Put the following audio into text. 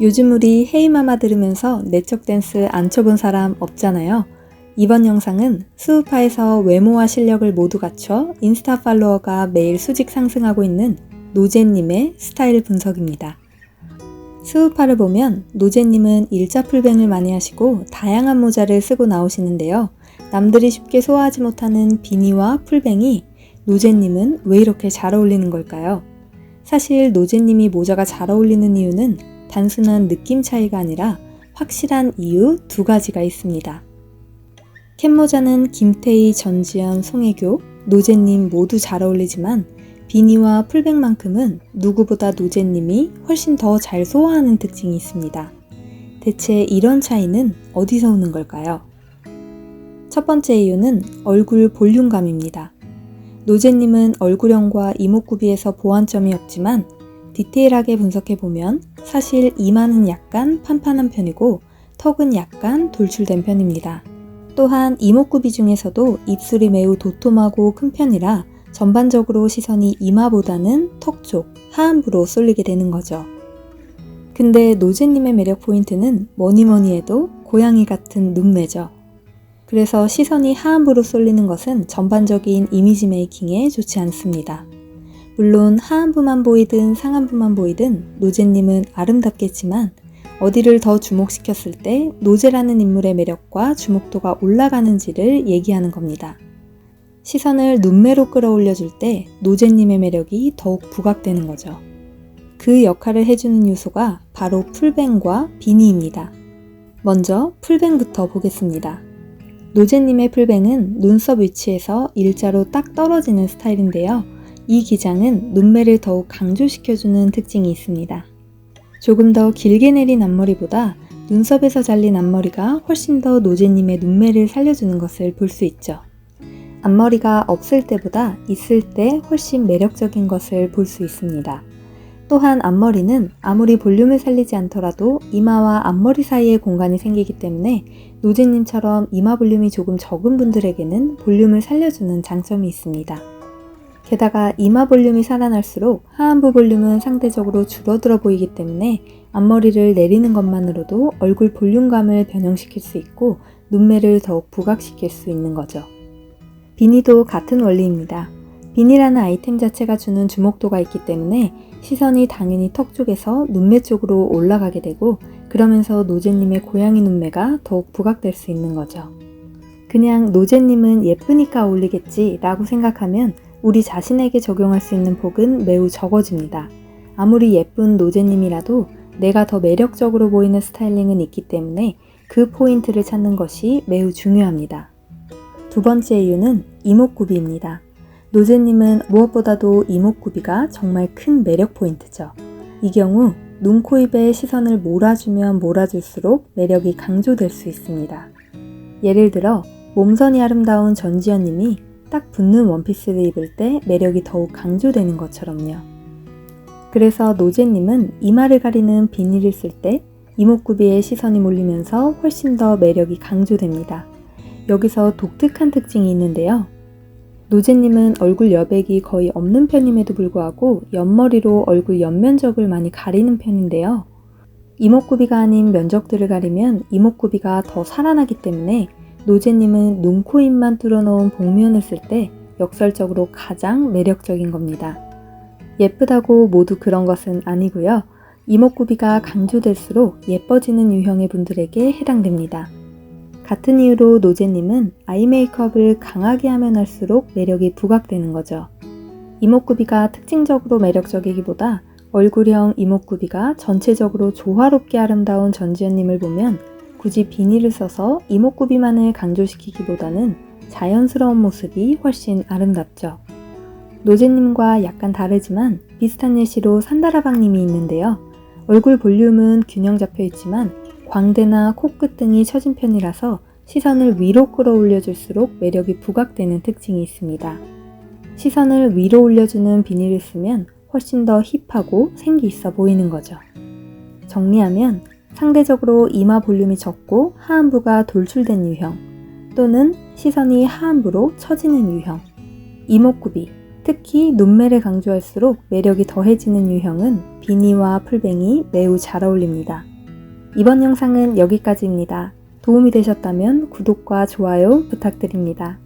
요즘 우리 헤이마마 들으면서 내적 댄스 안 춰본 사람 없잖아요. 이번 영상은 수우파에서 외모와 실력을 모두 갖춰 인스타 팔로워가 매일 수직 상승하고 있는 노제님의 스타일 분석입니다. 수우파를 보면 노제님은 일자 풀뱅을 많이 하시고 다양한 모자를 쓰고 나오시는데요. 남들이 쉽게 소화하지 못하는 비니와 풀뱅이 노제님은 왜 이렇게 잘 어울리는 걸까요? 사실 노제님이 모자가 잘 어울리는 이유는 단순한 느낌 차이가 아니라 확실한 이유 두 가지가 있습니다. 캔모자는 김태희, 전지현, 송혜교, 노제님 모두 잘 어울리지만 비니와 풀백만큼은 누구보다 노제님이 훨씬 더 잘 소화하는 특징이 있습니다. 대체 이런 차이는 어디서 오는 걸까요? 첫 번째 이유는 얼굴 볼륨감입니다. 노제님은 얼굴형과 이목구비에서 보완점이 없지만 디테일하게 분석해보면 사실 이마는 약간 판판한 편이고 턱은 약간 돌출된 편입니다. 또한 이목구비 중에서도 입술이 매우 도톰하고 큰 편이라 전반적으로 시선이 이마보다는 턱 쪽, 하안부로 쏠리게 되는 거죠. 근데 노제님의 매력 포인트는 뭐니 뭐니 해도 고양이 같은 눈매죠. 그래서 시선이 하안부로 쏠리는 것은 전반적인 이미지 메이킹에 좋지 않습니다. 물론 하안부만 보이든 상안부만 보이든 노제님은 아름답겠지만 어디를 더 주목시켰을 때 노제라는 인물의 매력과 주목도가 올라가는지를 얘기하는 겁니다. 시선을 눈매로 끌어올려줄 때 노제님의 매력이 더욱 부각되는 거죠. 그 역할을 해주는 요소가 바로 풀뱅과 비니입니다. 먼저 풀뱅부터 보겠습니다. 노제님의 풀뱅은 눈썹 위치에서 일자로 딱 떨어지는 스타일인데요. 이 기장은 눈매를 더욱 강조시켜주는 특징이 있습니다. 조금 더 길게 내린 앞머리보다 눈썹에서 잘린 앞머리가 훨씬 더 노제님의 눈매를 살려주는 것을 볼 수 있죠. 앞머리가 없을 때보다 있을 때 훨씬 매력적인 것을 볼 수 있습니다. 또한 앞머리는 아무리 볼륨을 살리지 않더라도 이마와 앞머리 사이에 공간이 생기기 때문에 노제님처럼 이마 볼륨이 조금 적은 분들에게는 볼륨을 살려주는 장점이 있습니다. 게다가 이마 볼륨이 살아날수록 하안부 볼륨은 상대적으로 줄어들어 보이기 때문에 앞머리를 내리는 것만으로도 얼굴 볼륨감을 변형시킬 수 있고 눈매를 더욱 부각시킬 수 있는 거죠. 비니도 같은 원리입니다. 비니라는 아이템 자체가 주는 주목도가 있기 때문에 시선이 당연히 턱 쪽에서 눈매 쪽으로 올라가게 되고 그러면서 노제님의 고양이 눈매가 더욱 부각될 수 있는 거죠. 그냥 노제님은 예쁘니까 어울리겠지 라고 생각하면 우리 자신에게 적용할 수 있는 폭은 매우 적어집니다. 아무리 예쁜 노제님이라도 내가 더 매력적으로 보이는 스타일링은 있기 때문에 그 포인트를 찾는 것이 매우 중요합니다. 두 번째 이유는 이목구비입니다. 노제님은 무엇보다도 이목구비가 정말 큰 매력 포인트죠. 이 경우 눈, 코, 입에 시선을 몰아주면 몰아줄수록 매력이 강조될 수 있습니다. 예를 들어 몸선이 아름다운 전지현님이 딱 붙는 원피스를 입을 때 매력이 더욱 강조되는 것처럼요. 그래서 노제님은 이마를 가리는 비닐을 쓸 때 이목구비에 시선이 몰리면서 훨씬 더 매력이 강조됩니다. 여기서 독특한 특징이 있는데요. 노제님은 얼굴 여백이 거의 없는 편임에도 불구하고 옆머리로 얼굴 옆면적을 많이 가리는 편인데요. 이목구비가 아닌 면적들을 가리면 이목구비가 더 살아나기 때문에 노제님은 눈, 코, 입만 뚫어놓은 복면을 쓸 때 역설적으로 가장 매력적인 겁니다. 예쁘다고 모두 그런 것은 아니고요. 이목구비가 강조될수록 예뻐지는 유형의 분들에게 해당됩니다. 같은 이유로 노제님은 아이 메이크업을 강하게 하면 할수록 매력이 부각되는 거죠. 이목구비가 특징적으로 매력적이기보다 얼굴형 이목구비가 전체적으로 조화롭게 아름다운 전지현님을 보면 굳이 비닐을 써서 이목구비만을 강조시키기보다는 자연스러운 모습이 훨씬 아름답죠. 노제님과 약간 다르지만 비슷한 예시로 산다라방님이 있는데요. 얼굴 볼륨은 균형 잡혀 있지만 광대나 코끝 등이 처진 편이라서 시선을 위로 끌어올려줄수록 매력이 부각되는 특징이 있습니다. 시선을 위로 올려주는 비닐을 쓰면 훨씬 더 힙하고 생기 있어 보이는 거죠. 정리하면 상대적으로 이마 볼륨이 적고 하안부가 돌출된 유형 또는 시선이 하안부로 처지는 유형 이목구비, 특히 눈매를 강조할수록 매력이 더해지는 유형은 비니와 풀뱅이 매우 잘 어울립니다. 이번 영상은 여기까지입니다. 도움이 되셨다면 구독과 좋아요 부탁드립니다.